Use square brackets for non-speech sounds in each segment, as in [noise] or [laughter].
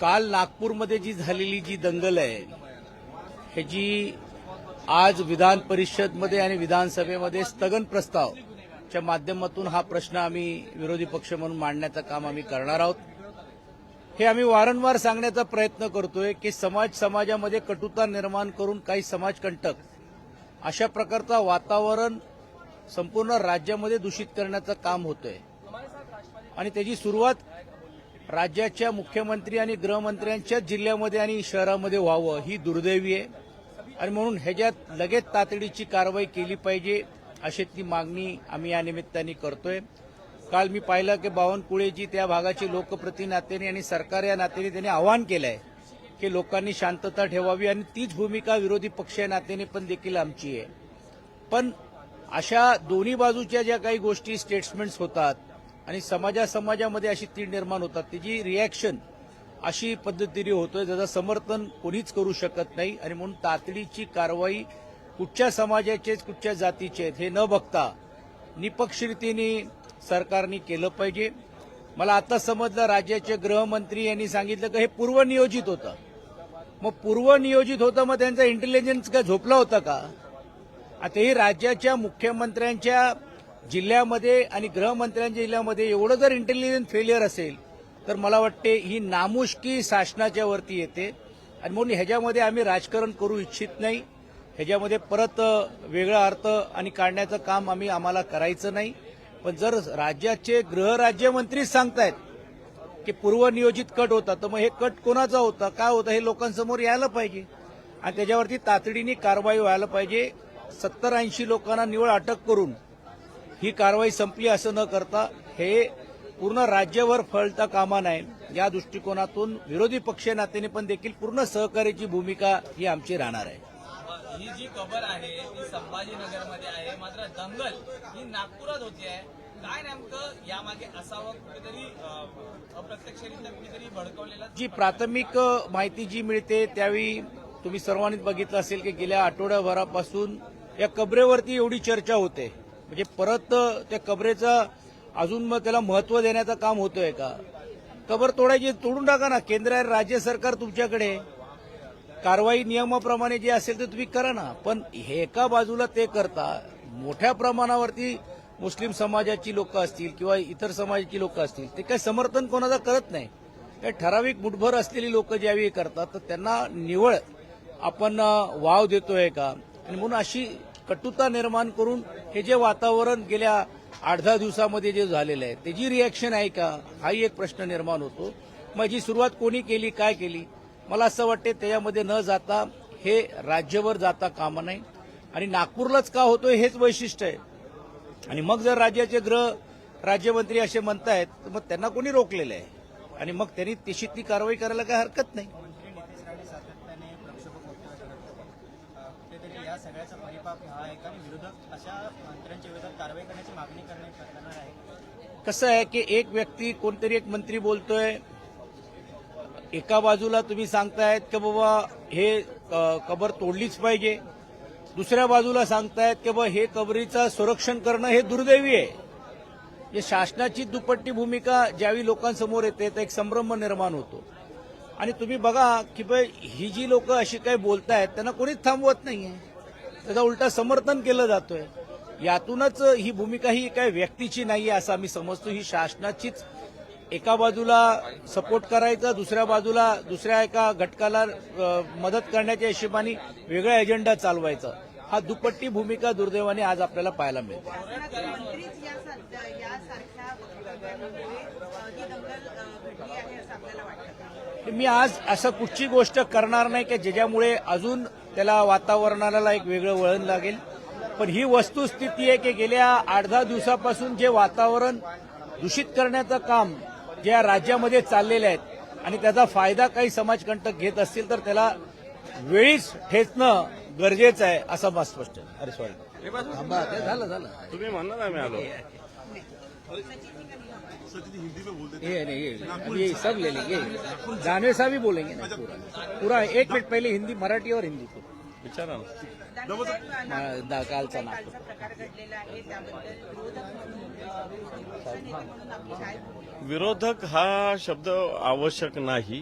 काल नागपूरमध्ये जी झालेली जी दंगल आहे ह्याची आज विधान परिषदमध्ये आणि विधानसभेमध्ये स्थगन प्रस्तावच्या माध्यमातून हा प्रश्न आम्ही विरोधी पक्ष म्हणून मांडण्याचं काम आम्ही करणार आहोत. हे आम्ही वारंवार सांगण्याचा प्रयत्न करतोय की समाज समाजामध्ये कटुता निर्माण करून काही समाजकंटक अशा प्रकारचा वातावरण संपूर्ण राज्यामध्ये दूषित करण्याचं काम होतंय. आणि त्याची सुरुवात राज्याच्या मुख्यमंत्री आणि गृहमंत्र्यांच्याच जिल्ह्यामध्ये आणि शहरामध्ये व्हावं ही दुर्दैवी आहे. आणि म्हणून ह्याच्यात लगेच तातडीची कारवाई केली पाहिजे अशी ती मागणी आम्ही या निमित्ताने करतोय. काल मी पाहिलं की बावनकुळेजी त्या भागाचे लोकप्रतिनिधी नात्याने आणि सरकार या नात्याने त्यांनी आवाहन केलं आहे की लोकांनी शांतता ठेवावी आणि तीच भूमिका विरोधी पक्ष या नात्याने पण देखील आमची आहे. पण अशा दोन्ही बाजूच्या ज्या काही गोष्टी स्टेटमेंट्स होतात आणि समाजा समाजामध्ये अशी तीड निर्माण होतात त्याची रिॲक्शन अशी पद्धतीने होतोय ज्याचं समर्थन कोणीच करू शकत नाही आणि म्हणून तातडीची कारवाई कुठच्या समाजाचे कुठच्या जातीचे आहेत हे न बघता निपक्षरीतीने सरकारने केलं पाहिजे. मला आता समजलं राज्याचे गृहमंत्री यांनी सांगितलं की हे पूर्वनियोजित होतं. मग पूर्वनियोजित होतं मग त्यांचा इंटेलिजन्स काय झोपला होता का? आताही राज्याच्या मुख्यमंत्र्यांच्या जिल्ह्यामध्ये आणि गृहमंत्र्यांच्या जिल्ह्यामध्ये एवढं जर इंटेलिजन्स फेलियर असेल तर मला वाटते ही नामुष्की शासनाच्या वरती येते. आणि म्हणून ह्याच्यामध्ये आम्ही राजकारण करू इच्छित नाही. ह्याच्यामध्ये परत वेगळा अर्थ आणि काढण्याचं काम आम्ही आम्हाला करायचं नाही. पण जर राज्याचे गृहराज्यमंत्रीच सांगतायत की पूर्वनियोजित कट होता तर मग हे कट कोणाचा होता काय होता हे लोकांसमोर यायला पाहिजे. आणि त्याच्यावरती तातडीने कारवाई व्हायला पाहिजे. सत्तर ऐंशी लोकांना निवड अटक करून ही कारवाई संपली असं न करता हे पूर्ण राज्यभर फळता कामा नये या दृष्टिकोनातून विरोधी पक्ष नात्याने पण देखील पूर्ण सहकार्याची भूमिका ही आमची राहणार आहे. ही जी कबर आहे ती संभाजीनगरमध्ये आहे. मात्र दंगल ही नागपुरात होती आहे. काय नेमकं यामागे असावं? कुठेतरी अप्रत्यक्षरित्या कुठेतरी भडकवलेलं जी प्राथमिक माहिती जी मिळते त्यावेळी तुम्ही सर्वांनीच बघितलं असेल की गेल्या आठवड्याभरापासून या कबरेवरती एवढी चर्चा होते. म्हणजे परत त्या कबरेचा अजून मग त्याला महत्त्व देण्याचं काम होतोय का? कबर तोडायची तोडून टाका ना. केंद्र आणि राज्य सरकार तुमच्याकडे. कारवाई नियमाप्रमाणे जे असेल ते तुम्ही करा ना. पण हे एका बाजूला ते करता मोठ्या प्रमाणावरती मुस्लिम समाजाची लोक असतील किंवा इतर समाजाची लोक असतील ते काही समर्थन कोणाचं करत नाही. काही ठराविक मुठभर असलेली लोक ज्यावेळी करतात तर त्यांना निवळ आपण वाव देतोय का? आणि म्हणून अशी कटुता निर्माण करून हे जे वातावरण गेल्या आठ दहा दिवसामध्ये जे झालेलं आहे त्याची रिॲक्शन आहे का? हाही एक प्रश्न निर्माण होतो. माझी सुरुवात कोणी केली काय केली? मला असं वाटते त्याच्यामध्ये न जाता हे राज्यभर जाता कामा नाही आणि नागपूरलाच का होतोय हेच वैशिष्ट्य आहे. आणि मग जर राज्याचे गृह राज्यमंत्री असे म्हणतायत तर मग त्यांना कोणी रोखलेलं आहे? आणि मग त्यांनी तशी ती कारवाई करायला काही हरकत नाही मंत्री नितेश राणे सातत्याने प्रक्षोभक वक्तव्य करत आहेत. अ, कुठेतरी या हा आणि विरोधक अशा मंत्र्यांच्या विरोधात कारवाई करण्याची मागणी करणार आहे. कसं आहे की एक व्यक्ती कोणतरी एक मंत्री बोलतोय एका बाजूला तुम्ही सांगतायत की बाबा हे कबर तोडलीच पाहिजे. दुसऱ्या बाजूला सांगतायत की बाबा हे कबरीचं संरक्षण करणं हे दुर्दैवी आहे. जे शासनाची दुपट्टी भूमिका ज्यावेळी लोकांसमोर येते तर एक संभ्रम निर्माण होतो. आणि तुम्ही बघा की भाई ही जी लोक अशी काही बोलतायत त्यांना कोणीच थांबवत नाहीये. त्याचा उलटा समर्थन केलं जातोय. यातूनच ही भूमिका ही काही व्यक्तीची नाहीये असं आम्ही समजतो. ही शासनाचीच एका बाजूला सपोर्ट करायचा दुसऱ्या बाजूला दुसऱ्या एका घटकाला मदत करण्याच्या हिशोबाने वेगळा एजेंडा चालवायचा. हा दुपट्टी भूमिका दुर्दैवाने आज आपल्याला पाहायला मिळते. मी आज असं कुठची गोष्ट करणार नाही की ज्याच्यामुळे अजून त्याला वातावरणाला एक वेगळं वळण लागेल. पण ही वस्तुस्थिती आहे की गेल्या आठ दहा दिवसापासून जे वातावरण दूषित करण्याचं काम जे या राज्यामध्ये चाललेले आहेत आणि त्याचा फायदा काही समाजकंटक घेत असतील तर त्याला वेळीच ठेचणं गरजेचं आहे असं मला स्पष्ट आहे. अरे सॉरी झालं झालं. तुम्ही म्हणणार आम्ही आलो. [laughs] ये नहीं ये. ये सब ले लेंगे जानवे साहब ही बोलेंगे ना पूरा. पूरा एक मिनट पहले हिंदी मराठी और हिंदी को. विचारा ना. कालचा? विरोधक हा शब्द आवश्यक नाही.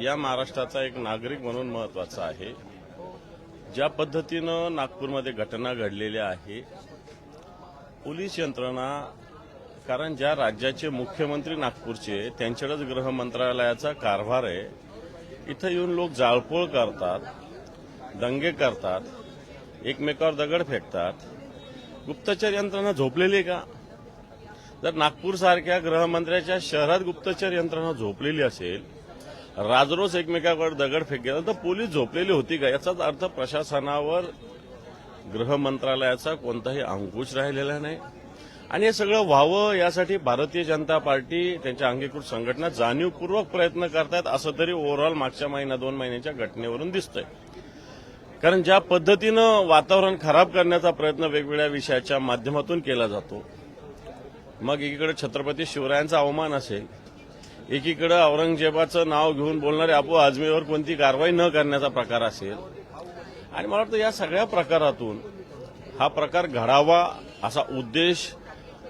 या महाराष्ट्राचा एक नागरिक म्हणून महत्त्वाचा आहे. ज्या पद्धतीनं नागपूरमध्ये घटना घडलेल्या आहे पोलीस यंत्रणा कारण ज्या राज्याचे मुख्यमंत्री नागपूरचे त्यांच्याकडेच गृह मंत्रालयाचा कारभार आहे. इथं येऊन लोक जाळपोळ करतात दंगे करतात एकमेकावर दगड फेकतात. गुप्तचर यंत्रणा झोपलेली आहे का? जर नागपूरसारख्या गृहमंत्र्याच्या शहरात गुप्तचर यंत्रणा झोपलेली असेल राजरोज एकमेकावर दगड फेक गेला तर पोलीस झोपलेली होती का? याचाच अर्थ प्रशासनावर गृह मंत्रालयाचा कोणताही अंकुश राहिलेला नाही. आणि हे सगळं व्हावं यासाठी भारतीय जनता पार्टी त्यांच्या अंगीकृत संघटना जाणीवपूर्वक प्रयत्न करतायत असं तरी ओव्हरऑल मागच्या महिना दोन महिन्याच्या घटनेवरून दिसतंय. कारण ज्या पद्धतीनं वातावरण खराब करण्याचा प्रयत्न वेगवेगळ्या विषयाच्या माध्यमातून केला जातो मग एकीकडे छत्रपती शिवरायांचा अवमान असेल एकीकडे औरंगजेबाचं नाव घेऊन बोलणारे आपो आजमीवर कोणती कारवाई न करण्याचा प्रकार असेल. आणि मला वाटतं या सगळ्या प्रकारातून हा प्रकार घडावा असा उद्देश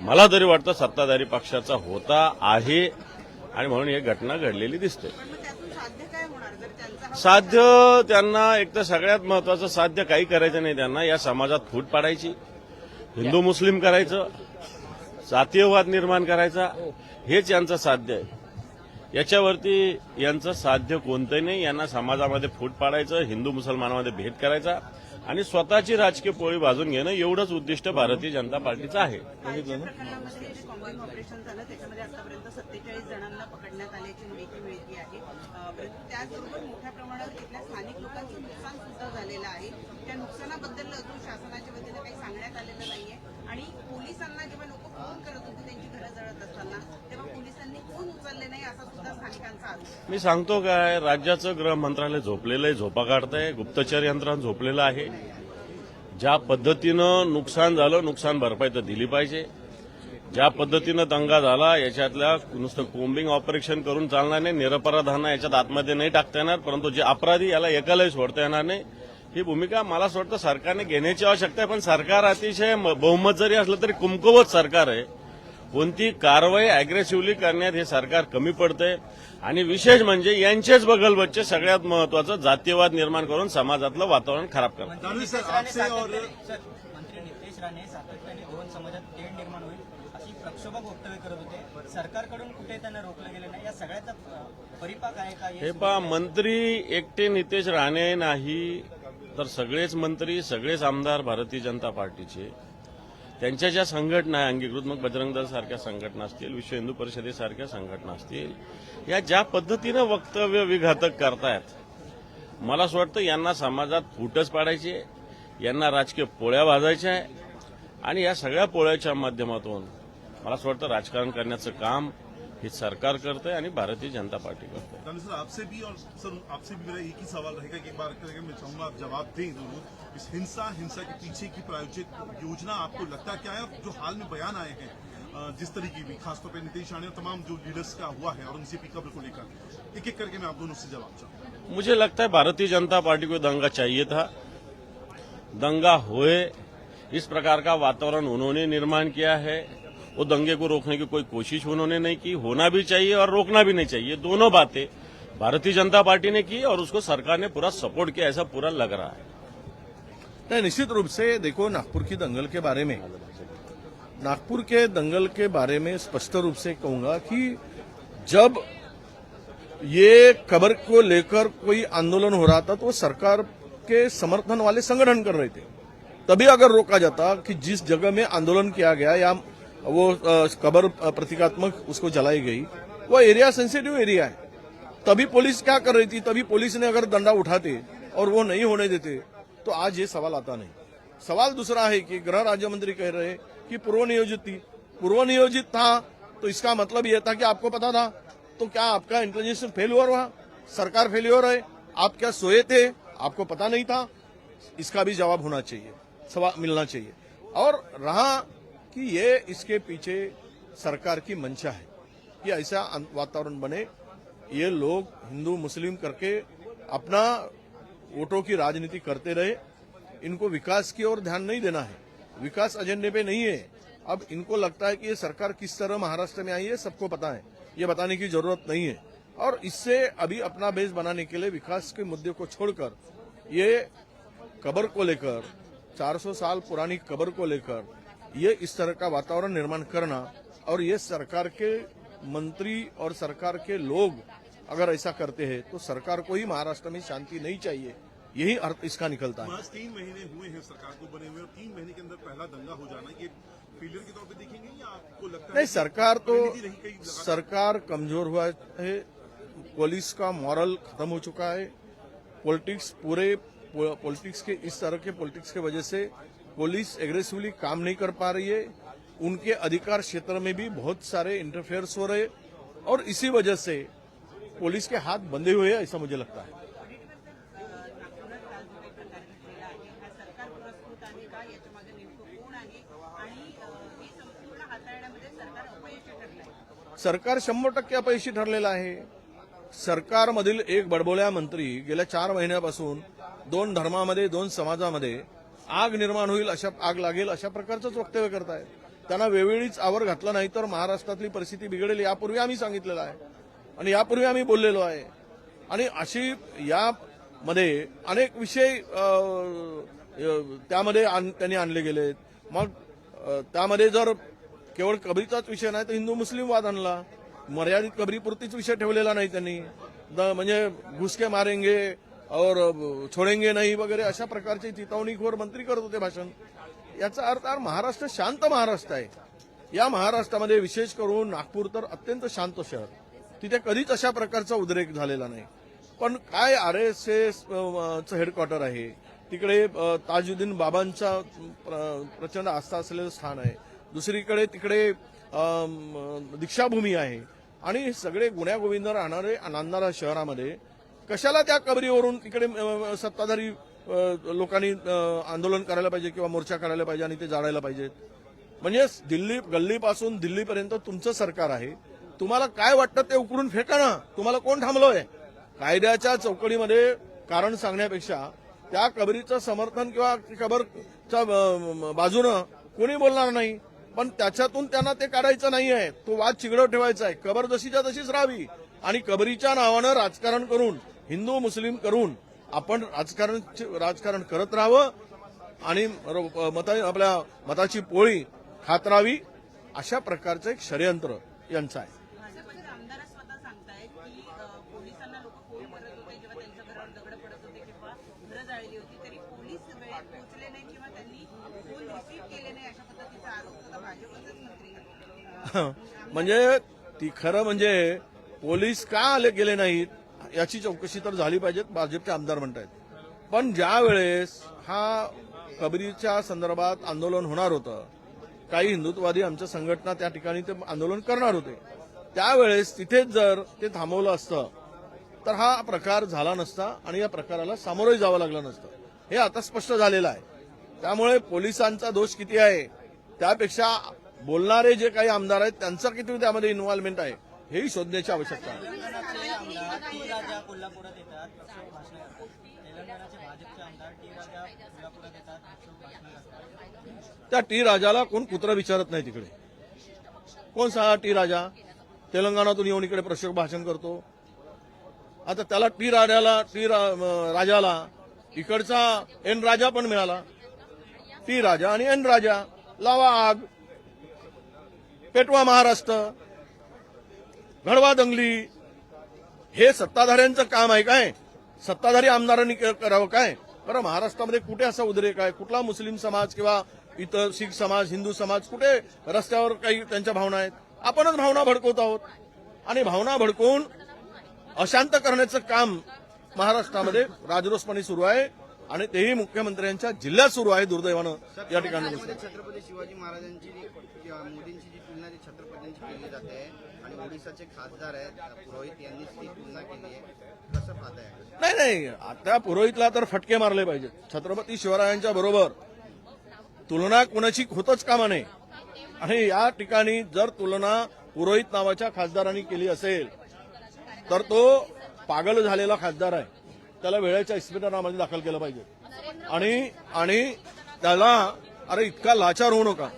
मला तरी वाटतं सत्ताधारी पक्षाचा होता आहे आणि म्हणून ही घटना घडलेली दिसते. साध्य त्यांना एक तर सगळ्यात महत्वाचं साध्य काही करायचं नाही त्यांना या समाजात फूट पाडायची. हिंदू मुस्लिम करायचं. जातीयवाद निर्माण करायचा. हेच यांचं साध्य आहे. याच्यावरती यांचं साध्य कोणतंही नाही. यांना समाजामध्ये फूट पाडायचं हिंदू मुसलमानामध्ये भेद करायचा. आणि स्वतःची राजकीय पोळी भाजून घेणं एवढंच उद्दिष्ट भारतीय जनता पार्टीचं आहे. जणांना पकडण्यात आहे. म्हणजे त्याचबरोबर मोठ्या प्रमाणावर स्थानिक लोकांचं नुकसान सुद्धा झालेलं आहे. त्या नुकसानाबद्दल अजून शासनाच्या वतीनं काही सांगण्यात आलेलं नाहीये. आणि पोलिसांना जेव्हा लोक फोन करत होते त्यांची घरं जळत असताना तेव्हा पोलिसांनी फोन उचलले नाही असा सुद्धा स्थानिकांचा आरोप. मी सांगतो काय राज्याचं गृह मंत्रालय झोपलेलं आहे झोपा काढतंय गुप्तचर यंत्रणा झोपलेलं आहे. ज्या पद्धतीनं नुकसान झालं नुकसान भरपाई तर दिली पाहिजे. ज्या पद्धतीनं दंगा झाला याच्यातल्या नुसतं कोम्बिंग ऑपरेशन करून चालणार नाही निरपराधांना याच्यात आतमध्ये नाही टाकता येणार परंतु जे अपराधी याला एकालाही सोडता येणार नाही ही भूमिका मला असं वाटतं सरकारने घेण्याची आवश्यकता आहे पण सरकार अतिशय बहुमत जरी असलं तरी कुमकुवत सरकार आहे. कोणती कारवाई अग्रेसिव्हली करण्यात हे सरकार कमी पडतंय? आणि विशेष म्हणजे यांचेच बगलबच्चे सगळ्यात महत्वाचं जातीयवाद निर्माण करून समाजातलं वातावरण खराब करतात मंत्री नितेश राणे सातत्याने सर, मंत्री नितेश राणे सातत्याने दोन समाजात तेढ निर्माण होईल अशी प्रक्षोभक वक्तव्य करत होते. सरकारकडून कुठे त्यांना रोखलं गेलं नाही? या सगळ्याचा परिपाक आहे का? हे पहा मंत्री एकटे नितेश राणे नाही तर सगळेच मंत्री सगळेच आमदार भारतीय जनता पार्टीचे. त्यांच्या ज्या संघटना आहे अंगीकृत मग बजरंग दल सारख्या संघटना असतील विश्व हिंदू परिषदेसारख्या संघटना असतील या ज्या पद्धतीनं वक्तव्य विघातक करतायत मला असं वाटतं यांना समाजात फूटच पाडायची यांना राजकीय पोळ्या भाजायच्या आहे आणि या सगळ्या पोळ्याच्या माध्यमातून मला असं वाटतं राजकारण करण्याचं काम हे सरकार करतंय यानी भारतीय जनता पार्टी करते दानिश सर आपसे भी और सर आपसे भी मेरा एक ही सवाल रहेगा कि एक बार करके मैं चाहूँगा आप जवाब दें दोनों इस हिंसा हिंसा के पीछे की प्रायोजित योजना आपको लगता क्या है? जो हाल में बयान आए हैं जिस तरीके की खासतौर पर नीतीश राणे और तमाम जो लीडर्स का हुआ है और की कब्र को लेकर। एक एक करके मैं आप दोनों से जवाब चाहूँगा। मुझे लगता है भारतीय जनता पार्टी को दंगा चाहिए था। दंगा हुए इस प्रकार का वातावरण उन्होंने निर्माण किया है। वो दंगे को रोकने की कोई कोशिश उन्होंने नहीं की, होना भी चाहिए और रोकना भी नहीं चाहिए। दोनों बातें भारतीय जनता पार्टी ने की और उसको सरकार ने पूरा सपोर्ट किया, ऐसा पूरा लग रहा है। नहीं, निश्चित रूप से देखो, नागपुर की दंगल के बारे में। नागपुर के दंगल के बारे में स्पष्ट रूप से कहूँगा कि जब ये खबर को लेकर कोई आंदोलन हो रहा था तो सरकार के समर्थन वाले संगठन कर रहे थे। तभी अगर रोका जाता कि जिस जगह में आंदोलन किया गया या वो कबर प्रतीकात्मक उसको जलाई गई। वो एरिया सेंसिटिव एरिया है। तभी पुलिस क्या कर रही थी? तभी पुलिस ने अगर दंडा उठाते और वो नहीं होने देते तो आज ये सवाल आता नहीं। सवाल दूसरा है कि गृह राज्य मंत्री कह रहे कि पूर्व नियोजित थी। पूर्व नियोजित था तो इसका मतलब यह था कि आपको पता था। तो क्या आपका इंटेलिजेंस फेल्योर हुआ सरकार फेल्योर है आप क्या सोए थे? आपको पता नहीं था। इसका भी जवाब होना चाहिए। सवाल मिलना चाहिए। और रहा कि ये इसके पीछे सरकार की मंशा है कि ऐसा वातावरण बने, ये लोग हिंदू, मुस्लिम करके अपना वोटों की राजनीति करते रहे। इनको विकास की ओर ध्यान नहीं देना है। विकास एजेंडे पे नहीं है। अब इनको लगता है कि ये सरकार किस तरह महाराष्ट्र में आई है, सबको पता है। ये बताने की ज़रूरत नहीं है। और इससे अभी अपना बेस बनाने के लिए विकास के मुद्दे को छोड़कर, ये कबर को लेकर 400 साल पुरानी कबर को लेकर ये इस तरह का वातावरण निर्माण करना और ये सरकार के मंत्री और सरकार के लोग अगर ऐसा करते हैं तो सरकार को ही महाराष्ट्र में शांति नहीं चाहिए यही अर्थ इसका निकलता है तीन महीने हुए हैं सरकार को बने हुए और तीन महीने के अंदर पहला दंगा हो जाना ये फेलियर के तौर पे देखेंगे या आपको लगता है नहीं सरकार तो? सरकार कमज़ोर हुआ है पुलिस का मॉरल खत्म हो चुका है पॉलिटिक्स पूरे पॉलिटिक्स के इस तरह के पॉलिटिक्स की वजह से पुलिस एग्रेसिवली काम नहीं कर पा रही है। उनके अधिकार क्षेत्र में भी बहुत सारे इंटरफेयर्स हो रहे और इसी वजह से पुलिस के हाथ बंधे हुए हैं ऐसा मुझे लगता है। सरकार सरकार शंभर टक्के अपयशी ठरलेलं आहे. सरकारमधील एक बडबोळ्या मंत्री गेल्या चार महिन्यापासून दोन धर्मामध्ये दोन समाजामध्ये आग निर्माण होईल अशा आग लागेल अशा प्रकारचंच वक्तव्य करतायत. त्यांना वेळोवेळीच आवर घातला नाही तर महाराष्ट्रातली परिस्थिती बिघडेल यापूर्वी आम्ही सांगितलेलं आहे. आणि यापूर्वी आम्ही बोललेलो आहे. आणि अशी यामध्ये अनेक विषय त्यामध्ये आण- त्यांनी आणले गेलेत. मग त्यामध्ये जर केवळ कबरीचाच विषय नाही तर हिंदू मुस्लिम वाद आणला. मर्यादित कबरीपुरतीच विषय ठेवलेला नाही त्यांनी. द- म्हणजे घुसके मारेंगे और छोडेंगे नाही वगैरे अशा प्रकारचे चितवणीखोर मंत्री करत होते भाषण। याचा अर्थ महाराष्ट्र शांत महाराष्ट्र आहे. या महाराष्ट्रामध्ये विशेष करून नागपूर तर अत्यंत शांत शहर. तिथे कधीच अशा प्रकारचा उद्रेक झालेला नाही. पण काय आर एस एस चं हेडक्वार्टर आहे? तिकडे ताजुद्दीन बाबांचा प्र- प्रचंड आस्था असलेलं स्थान आहे. दुसरीकडे तिकडे दीक्षाभूमी आहे. आणि सगळे गुण्यागोविंद राहणारे नांदणारा शहरामध्ये कशाला त्या कबरीवरून तिकडे सत्ताधारी लोकांनी आंदोलन करायला पाहिजे किंवा मोर्चा करायला पाहिजे आणि ते जाळायला पाहिजेत म्हणजे दिल्ली गल्लीपासून दिल्लीपर्यंत तुमचं सरकार आहे. तुम्हाला काय वाटतं ते उकरून फेका ना. तुम्हाला कोण थांबलोय? कायद्याच्या चौकडीमध्ये कारण सांगण्यापेक्षा त्या कबरीचं समर्थन किंवा कबरच्या बाजूनं कोणी बोलणार नाही. पण त्याच्यातून त्यांना ते काढायचं नाही आहे तो वाद चिघडव ठेवायचा आहे. कबर जशीच्या तशीच राहावी. आणि कबरीच्या नावानं राजकारण करून हिंदू मुस्लिम करून आपण राजकारण राजकारण करत राहावं आणि मता आपल्या मताची पोळी खात राहावी अशा प्रकारचं एक षडयंत्र यांचं आहे. [laughs] म्हणजे ती खरं म्हणजे पोलीस का आले गेले नाहीत? याची चौकशी तर झाली पाहिजेत भाजपचे आमदार म्हणतायत. पण ज्या वेळेस हा कबरीच्या संदर्भात आंदोलन होणार होतं काही हिंदुत्ववादी आमच्या संघटना त्या ठिकाणी ते आंदोलन करणार होते त्यावेळेस तिथेच जर ते थांबवलं असतं तर हा प्रकार झाला नसता आणि या प्रकाराला सामोरं जावं लागलं नसतं. हे आता स्पष्ट झालेलं आहे. त्यामुळे पोलिसांचा दोष किती आहे त्यापेक्षा बोलणारे जे काही आमदार आहेत त्यांचा किती त्यामध्ये इन्व्हॉल्वमेंट आहे हेही शोधण्याची आवश्यकता आहे. टी राजा कोल्हापुरात येतात अशोक भाषण करतात तेलंगणाचे भाजपचे आमदार टी राजा कोल्हापुरात येतात अशोक भाषण करतात त्या टी राजाला कोण कुत्रा विचारत नाही तिकडे? कोण सांगा टी राजा? तेलंगणातून येऊन इकडे प्रशोक भाषण करतो. आता त्याला टी राजाला टी राजाला इकडचा एन राजा पण मिळाला. टी राजा आणि एन राजा. लावा आग. पेटवा महाराष्ट्र. घडवा दंगली. हे सत्ताधाऱ्यांचं काम आहे काय? सत्ताधारी आमदारांनी करावं काय? बरं महाराष्ट्रामध्ये कुठे असा उद्रेक आहे? कुठला मुस्लिम समाज किंवा इतर शीख समाज हिंदू समाज कुठे रस्त्यावर काही त्यांच्या भावना आहेत? आपणच भावना भडकवत आहोत. आणि भावना भडकवून अशांत करण्याचं काम महाराष्ट्रामध्ये राजरोसपणे सुरू आहे. आणि तेही मुख्यमंत्र्यांच्या जिल्ह्यात सुरू आहे दुर्दैवानं या ठिकाणी छत्रपती शिवाजी महाराजांची जी- मोदींची जी तुलना ती छत्रपतींची केली जाते आणि ओडिसाचे खासदार आहेत पुरोहित यांनी ती तुलना केली आहे कसं पाहताय? नाही नाही आता पुरोहितला तर फटके मारले पाहिजेत. छत्रपती शिवरायांच्या बरोबर तुलना कोणाची होतच कामा नये. आणि या ठिकाणी जर तुलना पुरोहित नावाच्या खासदारांनी केली असेल तर तो पागल झालेला खासदार आहे. त्याला वेळेच्या इस्पितळामध्ये दाखल केलं पाहिजे. आणि आणि त्याला अरे इतका लाचार होऊ नका.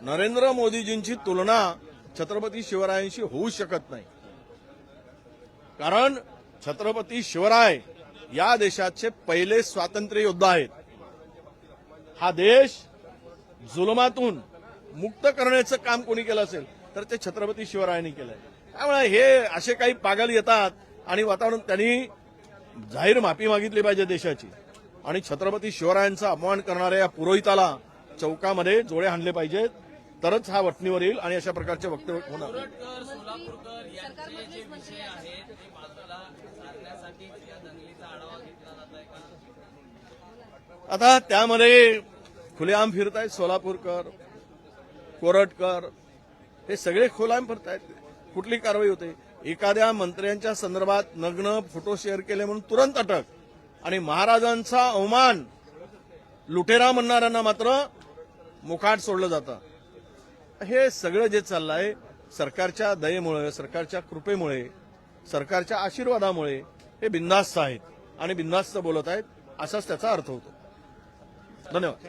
नरेंद्र मोदीजींची तुलना छत्रपती शिवरायांशी होऊ शकत नाही. कारण छत्रपती शिवराय या देशाचे पहिले स्वातंत्र्य योद्धा आहेत. हा देश जुलमातून मुक्त करण्याचं काम कोणी केलं असेल तर ते छत्रपती शिवरायांनी केलंय. त्यामुळे हे असे काही पागल येतात आणि वातावरण त्यांनी जाहीर माफी मागितली पाहिजे देशाची. आणि छत्रपती शिवरायांचा अपमान करणाऱ्या या पुरोहिताला चौकामध्ये जोडे हाणले पाहिजेत. तरच हा वटणीवर येईल आणि अशा प्रकारचे वक्तव्य होणार आता त्यामध्ये खुलेआम फिरतायत सोलापूरकर कोरटकर. हे सगळे खुलेआम फिरतायत. कुठली कारवाई होते? एखाद्या मंत्र्यांच्या संदर्भात नग्न फोटो शेअर केले म्हणून तुरंत अटक. आणि महाराजांचा अवमान लुटेरा म्हणणाऱ्यांना मात्र मुखाट सोडलं जातं. हे सगळं जे चाललंय सरकारच्या दयेमुळे सरकारच्या कृपेमुळे सरकारच्या आशीर्वादामुळे हे बिंदास्त आहेत. आणि बिंदास्त बोलत आहेत असाच त्याचा अर्थ होतो. धन्यवाद.